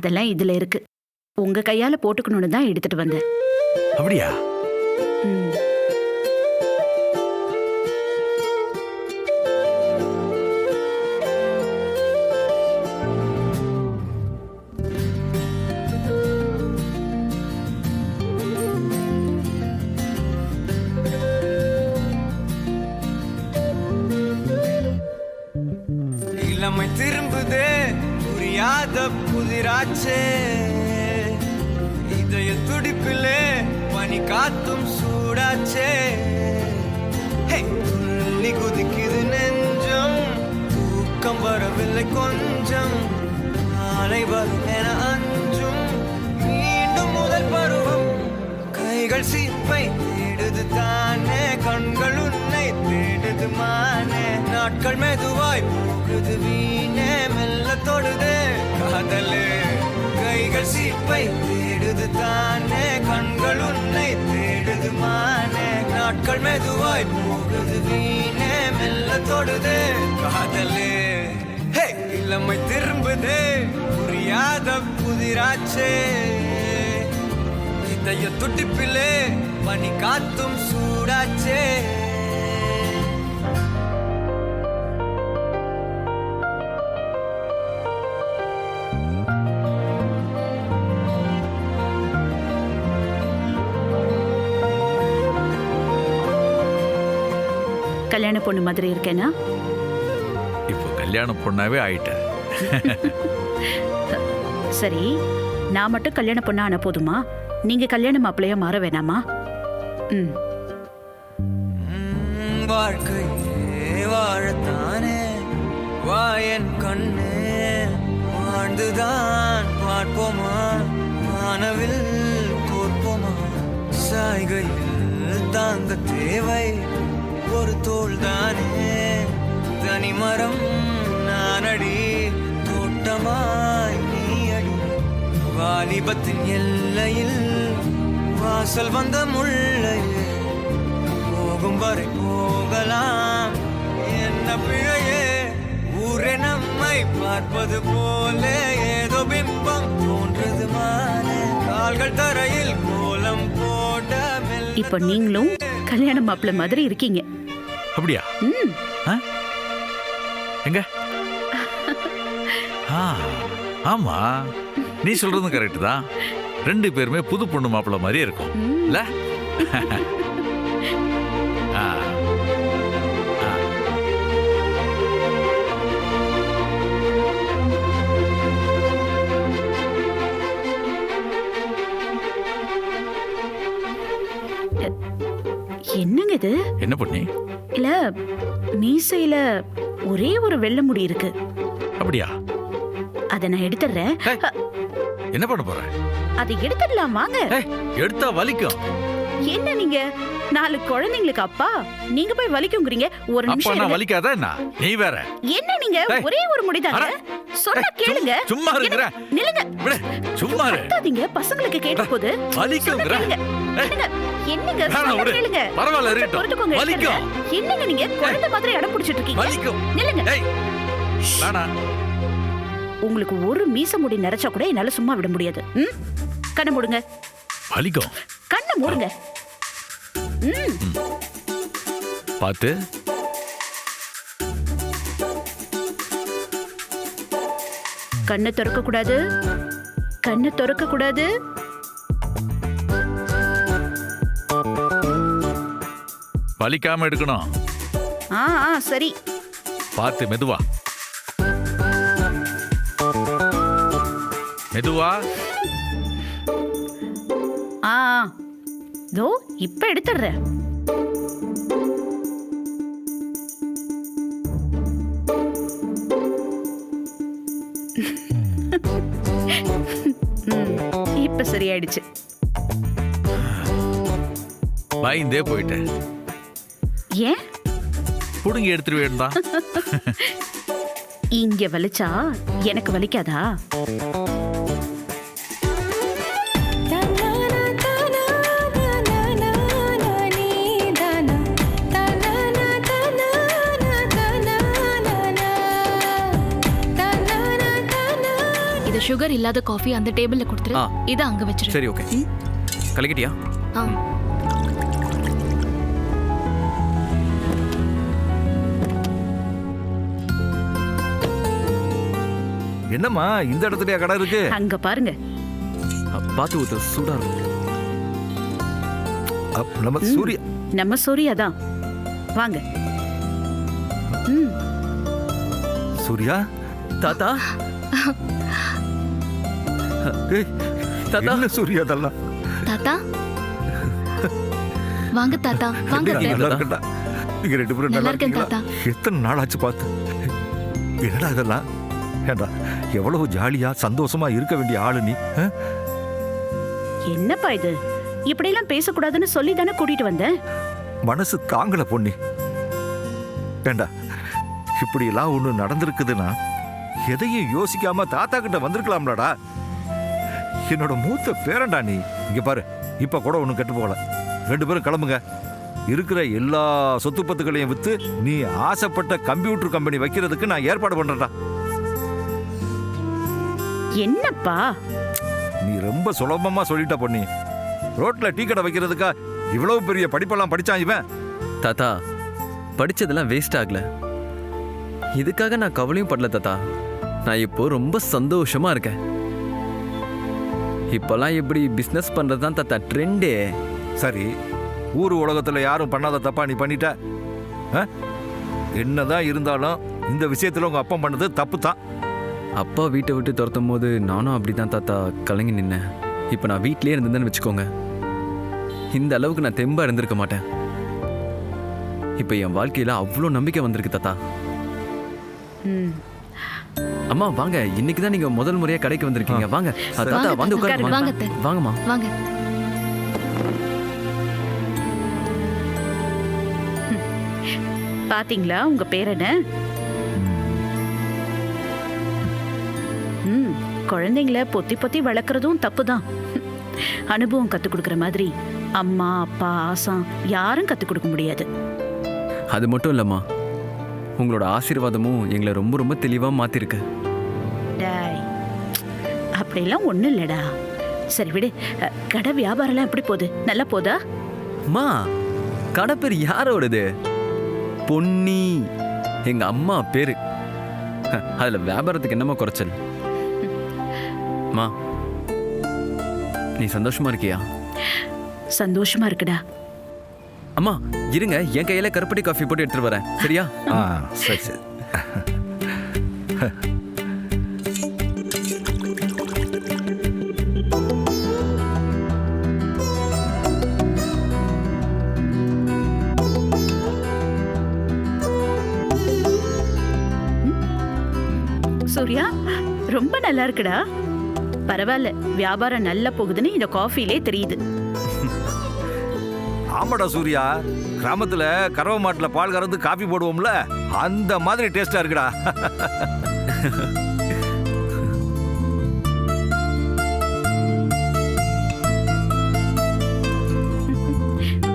அதெல்லாம் இதுல இருக்கு. உங்க கையால போட்டுக்கணும்னு தான் எடுத்துட்டு வந்தேன். அப்படியா? புதிராச்சே இதய துடிப்பிலே பனி காத்தும் சூடாச்சே. துள்ளி குதிக்குது நெஞ்சம். தூக்கம் வரவில்லை கொஞ்சம். நாளை வரும் என அஞ்சும். மீண்டும் முதல் பருவம். கைகள் சீப்பை நாட்கள் மெதுவாய் போகுது வீணே மெல்ல தொடுது. காதலே ஹே இளமை திரும்புதே. புரியாத புதிராச்சே. இதய துடிப்பிலே பனி காத்து கல்யாண பொண்ணு மாதிரி இருக்கேனா? இப்போ கல்யாண பொண்ணாவே ஆயிட்ட சரி நான் மட்டும் கல்யாண பொண்ணா ஆன போதுமா? நீங்க கல்யாண மாப்பிள்ளையா மாற வேணாமா? ம். உம், வாழ்க்கையே வாழத்தானே. வாயன் கண்ணே வாழ்ந்துதான் பார்ப்போமா? வானவில் கோர்ப்போமா சாய்கையில் தாங்க தேவை. ஒரு தோள் தானே? தனிமரம் நானடி தோட்டமாய் நீ அடி வாலிபத்தின் எல்லையில் வாசல் வந்த முள்ளையே போகும் வரை போகலாம் என்ன பிழையே? ஊரே நம்மை பார்ப்பது போல ஏதோ பிம்பம் தோன்றது மானே. கால்கள் தரையில் கோலம் போட இப்போ நீங்களும் கல்யாண மாப்பிள்ளை மாதிரி இருக்கீங்க. அப்படியா? எங்க? ஆமா. நீ சொல்றதும் கரெக்ட் தான். ரெண்டு பேருமே புது பொண்ணு மாப்பிள்ளை மாதிரி இருக்கும். இல்ல. என்னங்க இது? என்ன பண்ணி? இல்ல மீசையில ஒரே ஒரு வெள்ளை முடி இருக்கு. அப்படியா? அதை நான் எடுத்துடுறேன். ஏய், என்ன பண்ண போற? அதை எடுத்துடலாம் வாங்க. எடுத்தா வலிக்கும். என்ன நீங்க? நாலு குழந்தைங்களுக்கு அப்பா? நீங்க போய் வலிக்குங்கிறீங்க. ஒரு அப்பா நிமிஷம் நான். வலிக்காத என்ன? நீ வேற. என்ன நீங்க. ஒரே ஒரு முடிதாங்க? அட. சொன்னா கேளுங்க சும்- சும்மா இருக்கிற நில்லுங்க. விடு சும்மா இரு. கத்தாதீங்க பசங்களுக்கு கேட்ட போது வலிக்குங்கிற. என்னங்க. கேளுங்க. பரவாயில்ல இருக்கட்டும் பொறுத்துக்கோங்க வலிக்கும். என்னங்க நீங்க? குழந்தை மாதிரி இடம் பிடிச்சிட்டு இருக்கீங்க வலிக்கும். நில்லுங்க. ஏய் வேணாம். உங்களுக்கு ஒரு மீச முடி நரைச்சா கூட என்னால சும்மா விட முடியாது. ம்? கண்ணை மூடுங்க. வலிக்கும். கண்ணை மூடுங்க. ம். பார்த்து. கண்ணை திறக்க கூடாது கண்ணை திறக்க கூடாது வலிக்காம எடுக்கணும். ஆ ஆ சரி. பார்த்து மெதுவா. மெதுவா. ஆ. இதோ இப்ப எடுத்துடுறேன். சரியாயிடுச்சு பயந்தே போயிட்டேன். ஏன்? புடுங்கி எடுத்துட்டு வேண்டாம் இங்க வலிச்சா எனக்கு வலிக்காதா? சுகர் இல்லாத காஃபி அந்த டேபிள்ல கொடுத்துரு. ஆ. இதை அங்க வச்சிரு. சரி ஓகே கலக்கிட்டியா? ஆ. என்னம்மா இந்த இடத்துலயா கடை இருக்கு? அங்க பாருங்க. அ, பார்த்து ஊத்து சூடா இருக்கும் அப், நம்ம சூரிய. நம்ம சூர்யா தான். வாங்க. சூர்யா? தாத்தா? தாத்தா. என்ன சூர்யா அதெல்லாம்? தாத்தா? வாங்க தாத்தா வாங்க. நல்லா அத்தை. இருக்கட்டா நீங்க ரெண்டு பேரும் நல்லா நல்லா இருக்கேன் இருக்கீங்களா? எத்தனை நாள் ஆச்சு பார்த்து? என்னடா இதெல்லாம்? ஏண்டா எவ்வளவு ஜாலியா சந்தோஷமா இருக்க வேண்டிய ஆளு நீ ஆ? என்னப்பா இது? இப்படியெல்லாம் பேசக்கூடாதுன்னு சொல்லி தானே கூட்டிட்டு வந்தேன் மனசு தாங்கல பொண்ணி ஏண்டா இப்படி எல்லாம் ஒண்ணு நடந்திருக்குதுன்னா எதையும் யோசிக்காம தாத்தா கிட்ட வந்திருக்கலாம்லடா. என்னோட மூத்த பேரன்டா நீ. இங்க பாரு இப்ப கூட ஒண்ணும் கெட்டு போகல. ரெண்டு பேரும் கிளம்புங்க. இருக்கிற எல்லா சொத்து பத்துக்களையும் வித்து நீ ஆசைப்பட்ட கம்ப்யூட்டர் கம்பெனி வைக்கிறதுக்கு நான் ஏற்பாடு பண்றேன்டா. என்னப்பா? நீ ரொம்ப சுலபமா சொல்லிட்ட பொண்ணி ரோட்ல டீ கடை வைக்கிறதுக்கா இவ்வளவு பெரிய படிப்பெல்லாம் படிச்சான் இவன். தாத்தா படிச்சதெல்லாம் வேஸ்ட் ஆகல. இதுக்காக நான் கவலையும் படல தாத்தா. நான் இப்போ ரொம்ப சந்தோஷமா இருக்கேன். இப்போல்லாம் எப்படி பிஸ்னஸ் பண்றது தான் தாத்தா ட்ரெண்டே சரி ஊர் உலகத்துல யாரும் பண்ணாத தப்பா நீ பண்ணிட்ட. ஆ? என்னதான் இருந்தாலும் இந்த விஷயத்துல உங்க அப்பா பண்ணது தப்பு தான் அப்பா வீட்டை விட்டு துரத்தும் போது நானும் அப்படிதான் தாத்தா கலங்கி நின்னேன். இப்போ நான் வீட்டிலே இருந்தேன்னு வச்சுக்கோங்க. இந்த அளவுக்கு நான் தெம்பா இருந்திருக்க மாட்டேன். இப்போ என் வாழ்க்கையில அவ்வளோ நம்பிக்கை வந்திருக்கு தாத்தா. ம். அம்மா வாங்க. இன்னைக்கு தான் நீங்க முதல் முறையா கடைக்கு வந்திருக்கீங்க. வாங்க. தாத்தா வாங்க, வந்து உட்காரு, உட்காருங்க வாங்க, வாங்க அத்தை. வாங்கம்மா வாங்க. பாத்தீங்களா உங்க பேர் என்ன ம் குழந்தைங்கள பொத்தி பொத்தி வளர்க்குறதும் தப்பு தான் அனுபவம் கற்றுக் கொடுக்குற மாதிரி அம்மா அப்பா ஆசாம் யாரும் கற்றுக் கொடுக்க முடியாது. அது மட்டும் இல்லம்மா. உங்களோட ஆசீர்வாதமும் எங்களை ரொம்ப ரொம்ப தெளிவா மாத்திருக்கு. டேய். அப்படிலாம் ஒன்றும் இல்லைடா. சரி விடு. கடை வியாபாரம்லாம் எப்படி போகுது? நல்லா போதா? அம்மா கடை பேர் யாரோடது? பொன்னி. எங்க அம்மா பேரு. அதுல வியாபாரத்துக்கு என்னம்மா குறைச்சல். அம்மா நீ சந்தோஷமா இருக்கியா? சந்தோஷமா இருக்குடா. அம்மா இருங்க. என் கையில கருப்பட்டி காஃபி போட்டு எடுத்துட்டு வரேன். சரியா? ஆ சரி சரி. சூர்யா ரொம்ப நல்லா இருக்குடா. பரவாயில்ல வியாபாரம் நல்லா போகுதுன்னு இந்த காஃபிலே தெரியுது. ஆமாடா சூர்யா கிராமத்துல கறவை மாட்டுல பால் கறந்து காபி போடுவோம்ல அந்த மாதிரி டேஸ்டா இருக்குடா.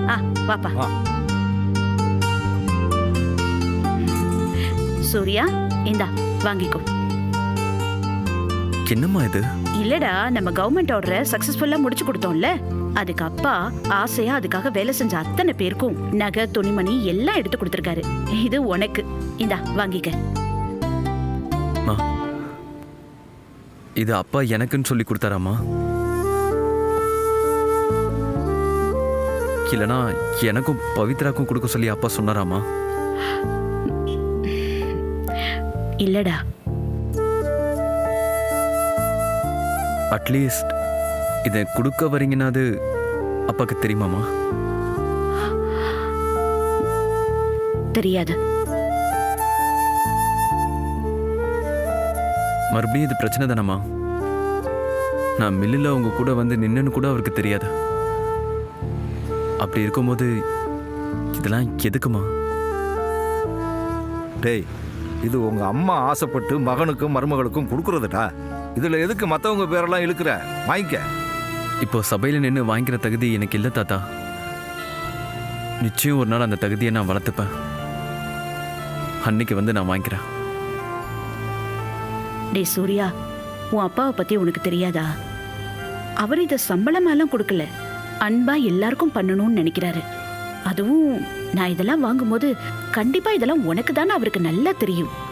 ஆ. சூர்யா இந்தா வாங்கிக்கோ. என்னம்மா இது? இல்லடா நம்ம கவர்மெண்ட் ஆர்டரை சக்சஸ்ஃபுல்லா முடிச்சு கொடுத்தோம்ல. அதுக்கு அப்பா ஆசையா அதுக்காக வேலை செஞ்ச அத்தனை பேருக்கும் நகை துணிமணி எல்லாம் எடுத்து கொடுத்துருக்காரு. இது உனக்கு. இந்தா வாங்கிக்க. அம்மா இது அப்பா எனக்குன்னு சொல்லி கொடுத்தாராம்மா? இல்லனா எனக்கும் பவித்ராக்கும் கொடுக்க சொல்லி அப்பா சொன்னாராமா இல்லடா. அட்லீஸ்ட் இதை கொடுக்க வரீங்கன்னா அது அப்பாக்கு தெரியுமாமா தெரியாது. மறுபடியும் இது பிரச்சனை தானம்மா? நான் மில்லில் உங்க கூட வந்து நின்னுன்னு கூட அவருக்கு தெரியாது. அப்படி இருக்கும்போது இதெல்லாம் எதுக்குமா டேய் இது உங்க அம்மா ஆசைப்பட்டு மகனுக்கும் மருமகளுக்கும் கொடுக்கறதுடா. இதுல எதுக்கு மத்தவங்க பேரெல்லாம் இழுக்கிற? வாங்கிக்க. இப்போ சபையில் நின்று வாங்கிக்கிற தகுதி எனக்கு இல்லை தாத்தா. நிச்சயம் ஒரு நாள் அந்த தகுதியை நான் வளர்த்துப்பேன். அன்னைக்கு வந்து நான் வாங்கிக்கிறேன். டேய் சூர்யா உன் அப்பாவை பத்தி உனக்கு தெரியாதா? அவர் இதை சம்பளமாலாம் கொடுக்கல. அன்பா எல்லாருக்கும் பண்ணணும்னு நினைக்கிறாரு. அதுவும் நான் இதெல்லாம் வாங்கும்போது கண்டிப்பா இதெல்லாம் உனக்கு தானே அவருக்கு நல்லா தெரியும்.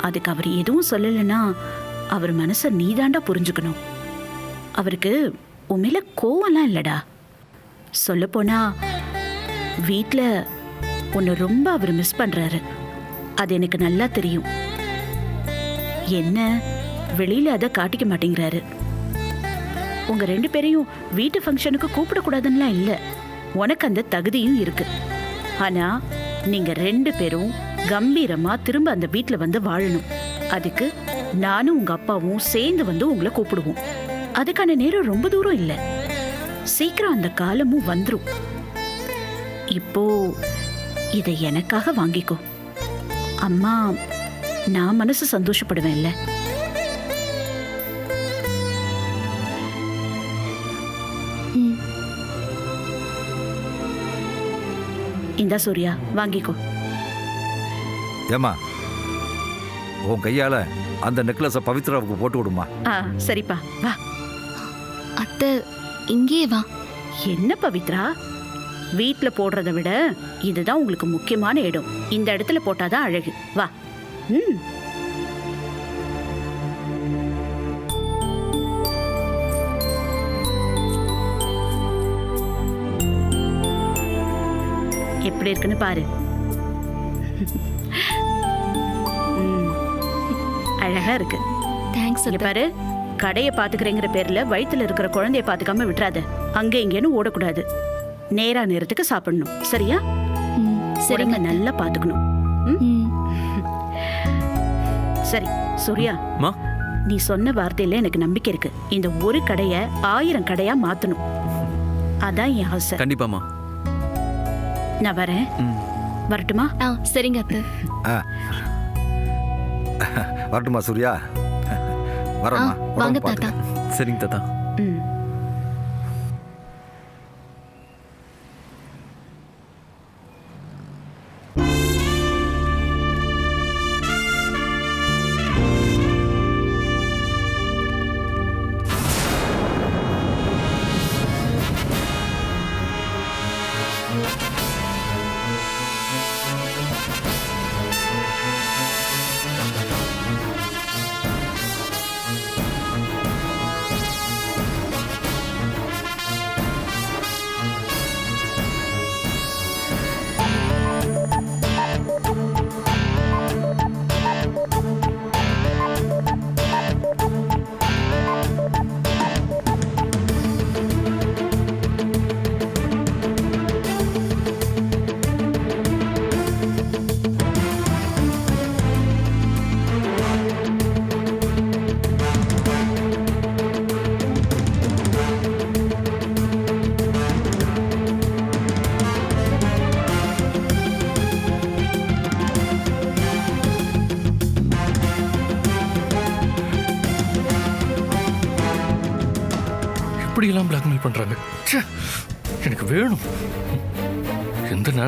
அதுக்கு அவர் எதுவும் சொல்லலைன்னா அவர் மனசை நீதாண்டா புரிஞ்சுக்கணும். அவருக்கு உன் மேல கோவம்லாம் இல்லடா. சொல்லப்போனா வீட்டில் உன்னை ரொம்ப அவர் மிஸ் பண்றாரு. அது எனக்கு நல்லா தெரியும். என்ன வெளியில அதை காட்டிக்க மாட்டேங்கிறாரு. உங்க ரெண்டு பேரையும் வீட்டு ஃபங்க்ஷனுக்கு கூப்பிடக்கூடாதுன்னுலாம் இல்லை. உனக்கு அந்த தகுதியும் இருக்கு. ஆனா நீங்க ரெண்டு பேரும் கம்பீரமா திரும்ப அந்த வீட்டில் வந்து வாழணும். அதுக்கு நானும் உங்க அப்பாவும் சேர்ந்து வந்து உங்களை கூப்பிடுவோம். அதுக்கான நேரம் ரொம்ப தூரம் இல்ல. சீக்கிரம் அந்த காலமும் வந்துரும். இப்போ இதை எனக்காக வாங்கிக்கோ. அம்மா நான் மனசு சந்தோஷப்படுவேன்ல ம். இந்தா சூர்யா வாங்கிக்கோ. ஏமா உன் கையால அந்த நெக்லஸை பவித்ராவுக்கு போட்டு விடுமா? ஆ சரிப்பா. வா. அத்தை இங்கேயே வா. என்ன பவித்ரா? வீட்ல போடுறதை விட இதுதான் உங்களுக்கு முக்கியமான இடம். இந்த இடத்துல போட்டாதான் அழகு. வா. ம். எப்படி இருக்குன்னு பாரு. அழகா இருக்கு. தேங்க்ஸ் இங்க பாரு கடையை பாத்துக்கிறேங்கிற பேர்ல வயித்துல இருக்கிற குழந்தைய பாத்துக்காம விட்டுறாத. அங்க இங்கேன்னு ஓடக்கூடாது. நேரா நேரத்துக்கு சாப்பிடணும். சரியா? ம் சரிங்க நல்லா பாத்துக்கணும். ம். சரி சூர்யா. மா. நீ சொன்ன வார்த்தையில எனக்கு நம்பிக்கை இருக்கு. இந்த ஒரு கடைய ஆயிரம் கடையா மாத்தணும். அதான் என் ஆசை. கண்டிப்பாம்மா. நான் வரேன். ம். வரட்டுமா? ஆ சரிங்க அத்தை. ஆ. வரட்டுமா சூர்யா? ஆ வரம்மா வாங்க தாத்தா. சரிங்க தாத்தா. ம்.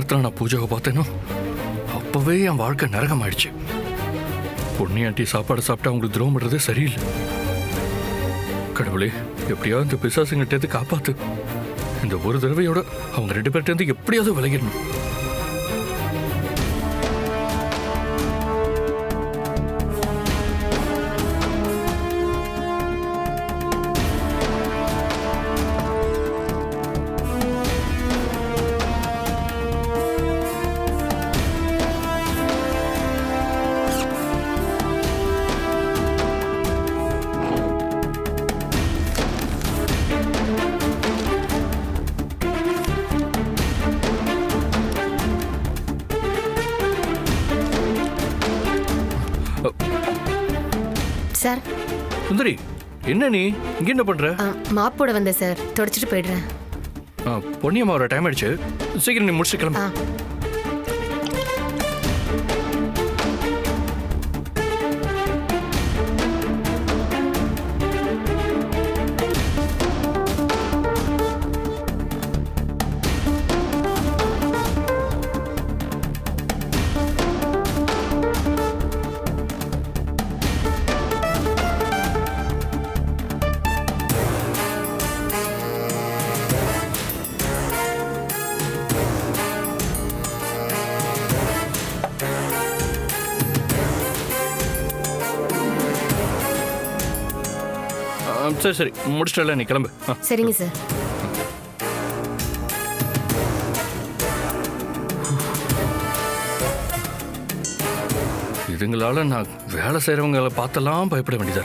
நேரத்தில் நான் பூஜாவை பார்த்தேனோ? அப்பவே என் வாழ்க்கை நரகமாயிடுச்சு. பொண்ணு ஆண்டி சாப்பாடு சாப்பிட்டா அவங்களுக்கு துரோகம் பண்றதே சரியில்லை. கடவுளே எப்படியாவது இந்த பிசாசுங்கிட்டேருந்து காப்பாத்து. இந்த ஒரு தடவையோட அவங்க ரெண்டு பேர்ட்டேருந்து எப்படியாவது விலகிடணும். என்ன நீ? இங்க என்ன பண்ற? ஆ, மாப் போட வந்தேன் சார். தொடச்சிட்டு போயிடுறேன். பொன்னியம்மா வர டைம் ஆயிடுச்சு. சீக்கிரம் நீ முடிச்சு கிளம்பு. சரி சரி. முடிச்சிட்டல நீ கிளம்பு. சரிங்க சார் இதுங்களால நான் வேலை செய்கிறவங்களை பார்த்தெல்லாம் பயப்பட வேண்டியதா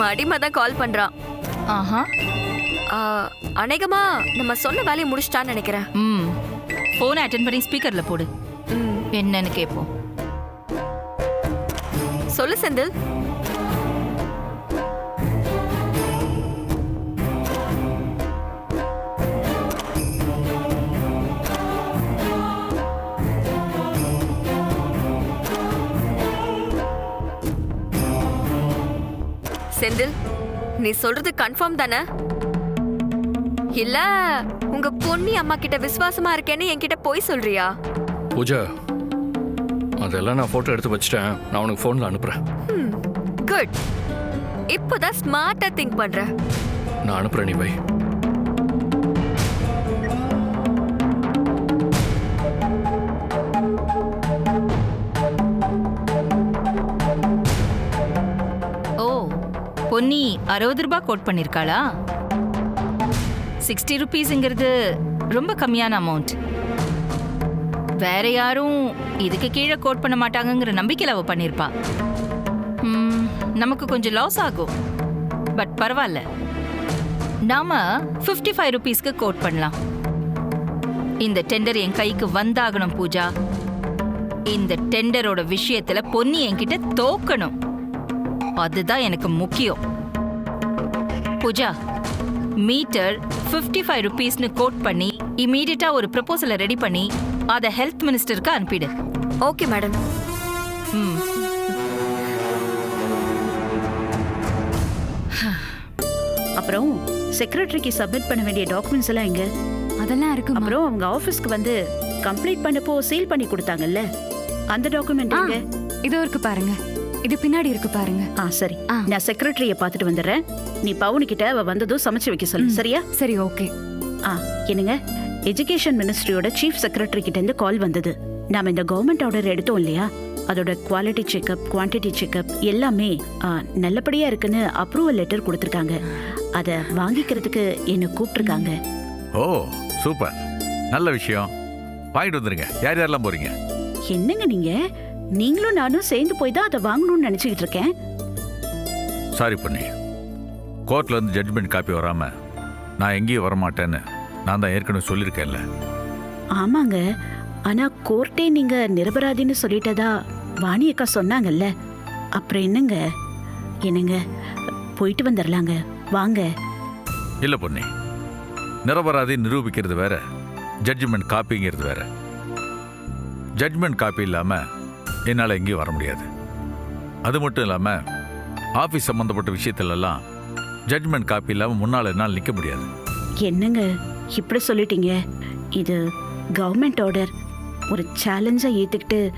நம்ம அடிமை தான் கால் பண்றான். ஆஹா. அநேகமா நம்ம சொன்ன வேலையை முடிச்சிட்டான்னு நினைக்கிறேன். ம். ஃபோனை அட்டன் பண்ணி ஸ்பீக்கர்ல போடு. ம், என்னன்னு கேட்போம் சொல்லு செந்தில். செந்தில் நீ சொல்றது கன்ஃபார்ம் தானே? இல்ல உங்க பொன்னி அம்மா கிட்ட விசுவாசமா இருக்கேன்னு என்கிட்ட போய் சொல்றியா? பூஜா அதெல்லாம் நான் ஃபோட்டோ எடுத்து வச்சிட்டேன். நான் உனக்கு ஃபோனில் அனுப்புகிறேன் குட் இப்போதான் ஸ்மார்ட்டா திங்க் பண்ற. நான் அனுப்புகிறேன் நீ வை. பொன்னி அறுபது ரூபாய் கோட் பண்ணிருக்காளா? சிக்ஸ்டி ருபீஸுங்கிறது ரொம்ப கம்மியான அமௌண்ட் வேற யாரும் இதுக்கு கீழே கோட் பண்ண மாட்டாங்கங்கிற நம்பிக்கையில் அவள் பண்ணியிருப்பா நமக்கு கொஞ்சம் லாஸ் ஆகும். பட் பரவாயில்ல. நாம ஃபிஃப்டி ஃபைவ் ருபீஸ்க்கு கோட் பண்ணலாம். இந்த டெண்டர் என் கைக்கு வந்தாகணும் பூஜா. இந்த டெண்டரோட விஷயத்துல பொன்னி என்கிட்ட தோக்கணும். அதுதான் எனக்கு முக்கியம். பூஜா. மீட்டர் 55 ஃபைவ் ருபீஸ்னு கோட் பண்ணி இமீடியட்டா ஒரு ப்ரப்போசலை ரெடி பண்ணி அதை ஹெல்த் மினிஸ்டருக்கு அனுப்பிடு. ஓகே மேடம் ம். அப்புறம் செக்ரட்டரிக்கு சப்மிட் பண்ண வேண்டிய டாக்குமெண்ட்ஸ் எல்லாம் எங்க? அதெல்லாம் இருக்கு அப்புறம் அவங்க ஆபீஸ்க்கு வந்து கம்ப்ளீட் பண்ணப்போ சீல் பண்ணி கொடுத்தாங்கல்ல? அந்த டாக்குமெண்ட் எங்க? இதோ இருக்கு பாருங்க. இது பின்னாடி இருக்கு பாருங்க. ஆ சரி. ஆ. நான் செக்ரட்டரிய பார்த்துட்டு வந்துடுறேன். நீ பவுனு கிட்ட அவ வந்ததும் சமைச்சு வைக்க சொல்லு சரியா? சரி ஓகே. ஆ என்னங்க? எஜுகேஷன் மினிஸ்ட்ரியோட சீஃப் செக்ரட்டரி கிட்ட இருந்து கால் வந்தது. நாம இந்த கவர்மெண்ட் ஆர்டர் எடுத்தோம் இல்லையா? அதோட குவாலிட்டி செக்அப் குவான்டிட்டி செக்அப் எல்லாமே ஆ, நல்லபடியா இருக்குன்னு அப்ரூவல் லெட்டர் கொடுத்துருக்காங்க. அதை வாங்கிக்கிறதுக்கு என்னை கூப்பிட்டுருக்காங்க. Oh super. நல்ல விஷயம். வாங்கிட்டு வந்துருங்க. யார் யாரெல்லாம் போறீங்க? என்னங்க நீங்க? நீங்களும் நானும் சேர்ந்து போய் தான் அதை வாங்கணும்னு நினைச்சுக்கிட்டு இருக்கேன். சாரி பண்ணி கோர்ட்ல இருந்து ஜட்மெண்ட் காப்பி வராம நான் எங்கேயும் வரமாட்டேன்னு நான் தான் ஏற்கனவே சொல்லியிருக்கேன்ல. ஆமாங்க. ஆனா கோர்ட்டே நீங்க நிரபராதின்னு சொல்லிட்டதா வாணி அக்கா சொன்னாங்கல்ல. அப்புறம் என்னங்க? என்னங்க? போயிட்டு வந்துடலாங்க வாங்க. இல்ல பொன்னி. நிரபராதி நிரூபிக்கிறது வேற ஜட்ஜ்மெண்ட் காப்பிங்கிறது வேற. ஜட்ஜ்மெண்ட் காப்பி இல்லாம என்னால் எங்கேயும் வர முடியாது. அது மட்டும் இல்லாம ஆஃபீஸ் சம்பந்தப்பட்ட விஷயத்துலலாம் ஜட்ஜ்மெண்ட் காப்பி இல்லாம முன்னால் என்னால் நிற்க முடியாது. என்னங்க? இப்படி சொல்லிட்டீங்க. இது கவர்மெண்ட் ஆர்டர் ஒரு சேலஞ்சை ஏற்றுக்கிட்டு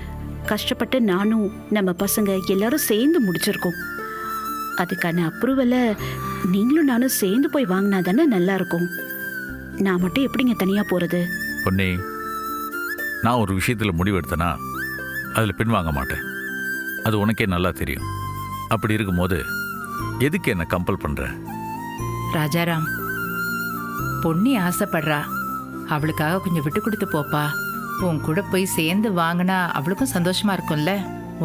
கஷ்டப்பட்டு நானும் நம்ம பசங்க எல்லாரும் சேர்ந்து முடிச்சிருக்கோம். அதுக்கான அப்ரூவலை நீங்களும் நானும் சேர்ந்து போய் வாங்கினா தானே நல்லா இருக்கும். நான் மட்டும் எப்படிங்க தனியாக போகிறது பொன்னி நான் ஒரு விஷயத்தில் முடிவெடுத்தேனா அதில் பின்வாங்க மாட்டேன். அது உனக்கே நல்லா தெரியும். அப்படி இருக்கும்போது எதுக்கு என்னை கம்பல் பண்ணுற ராஜாராம் பொன்னி ஆசைப்படுறா. அவளுக்காக கொஞ்சம் விட்டு கொடுத்து போப்பா. உன் கூட போய் சேர்ந்து வாங்கினா அவளுக்கும் சந்தோஷமா இருக்கும்ல?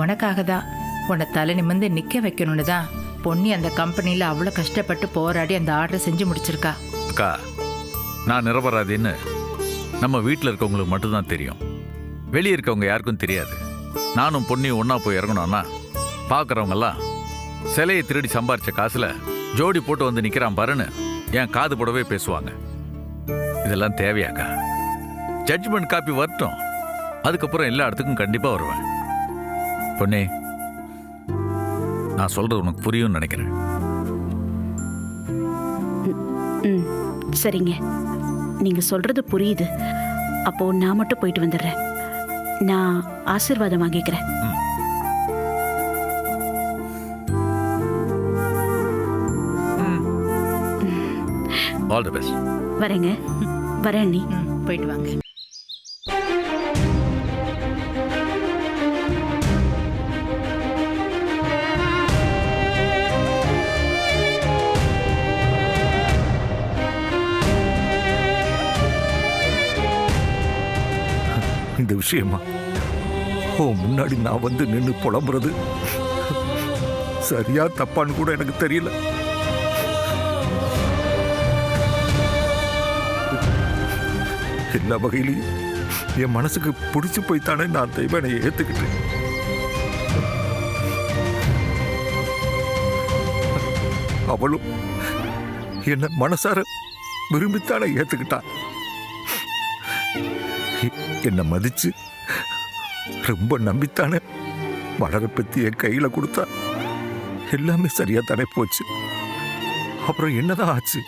உனக்காக தான். உன்னை தலை நிமிர்ந்து நிற்க வைக்கணும்னு தான் பொன்னி அந்த கம்பெனியில் அவ்வளோ கஷ்டப்பட்டு போராடி அந்த ஆர்டரை செஞ்சு முடிச்சிருக்கா. அக்கா நான் நிரபராதின்னு நம்ம வீட்டில் இருக்கவங்களுக்கு மட்டும்தான் தெரியும். வெளியே இருக்கவங்க யாருக்கும் தெரியாது. நானும் பொண்ணியும் ஒன்றா போய் இறங்கணும்னா பார்க்குறவங்கெல்லாம் சிலையை திருடி சம்பாரிச்ச காசில் ஜோடி போட்டு வந்து நிற்கிறான் பாருன்னு என் காது போடவே பேசுவாங்க. இதெல்லாம் தேவையாக்கா? ஜட்ஜ்மெண்ட் காப்பி வரட்டும். அதுக்கப்புறம் எல்லா இடத்துக்கும் கண்டிப்பாக வருவேன். பொன்னே நான் சொல்கிறது உனக்கு புரியும்னு நினைக்கிறேன். சரிங்க. நீங்க சொல்றது புரியுது. அப்போ நான் மட்டும் போயிட்டு வந்துடுறேன். நான் ஆசீர்வாதம் வாங்கிக்கிறேன் ஆல் தி பெஸ்ட் வரேங்க. வரேன் நீ போயிட்டு வாங்க. விஷயமா? ஓ முன்னாடி நான் வந்து நின்று புலம்புறது. சரியா தப்பான்னு கூட எனக்கு தெரியல. எல்லா வகையிலையும் என் மனசுக்கு பிடிச்சு போய்த்தானே நான் தெய்வனை ஏற்றுக்கிட்டேன் அவளும் என்னை மனசார விரும்பித்தானே ஏற்றுக்கிட்டான் என்னை மதிச்சு ரொம்ப நம்பித்தானே மலரை பற்றி என் கையில் கொடுத்தா எல்லாமே சரியாக தானே போச்சு. அப்புறம் என்னதான் ஆச்சு?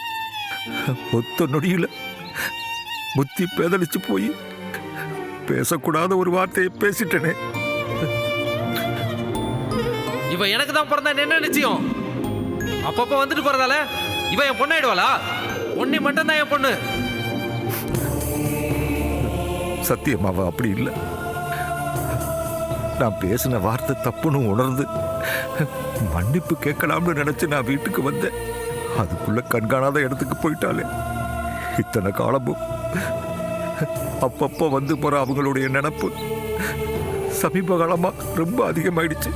ஒத்த நொடியில் புத்தி பேதலிச்சு போய் பேசக்கூடாத ஒரு வார்த்தையை பேசிட்டேனே. இவ எனக்கு தான் பிறந்தா என்ன நிச்சயம்? அப்பப்போ வந்துட்டு போறதால? இவ என் பொண்ணாயிடுவாளா? ஒன்னி மட்டும்தான் என் பொண்ணு. சத்தியமாவா அப்படி இல்லை. நான் பேசின வார்த்தை தப்புன்னு உணர்ந்து மன்னிப்பு கேட்கலாம்னு நினச்சி நான் வீட்டுக்கு வந்தேன். அதுக்குள்ள கண்காணாத இடத்துக்கு போயிட்டாலே இத்தனை காலமும் அப்பப்போ வந்து போகிற அவங்களுடைய நினப்பு சமீப காலமாக ரொம்ப அதிகமாயிடுச்சு.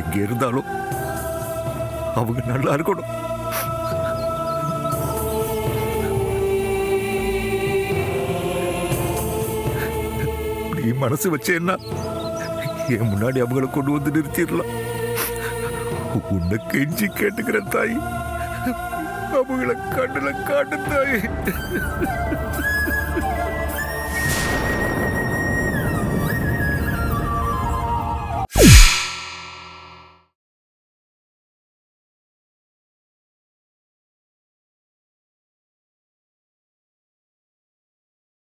எங்கே இருந்தாலும் அவங்க நல்லா இருக்கணும். நீ மனசு வச்சேன்னா என் முன்னாடி அவங்கள கொண்டு வந்து நிறுத்திடலாம். உன்னை கெஞ்சி கேட்டுக்கிற தாய் அவங்கள கண்ணில் காட்டு தாய்.